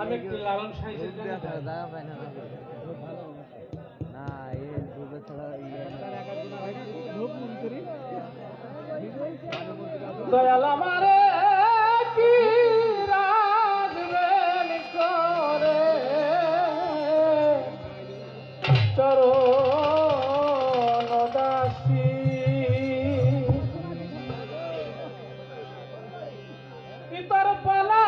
আমি একটু লালন পাই না এই দুটো ছাড়া ইয়ে দয়াল আমারে কি রাখবেন করে? চরণ দাসী। ইতর পালা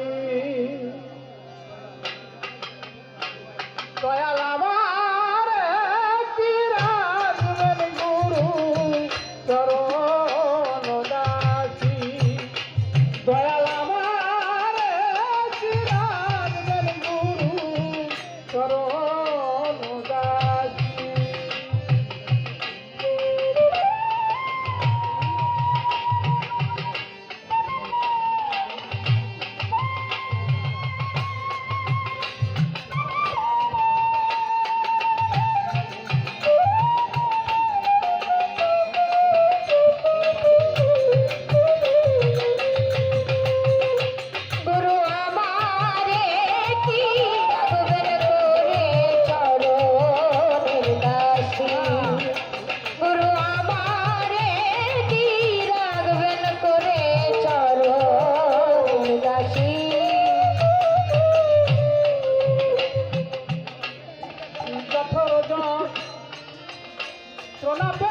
la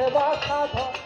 সেবা সাধন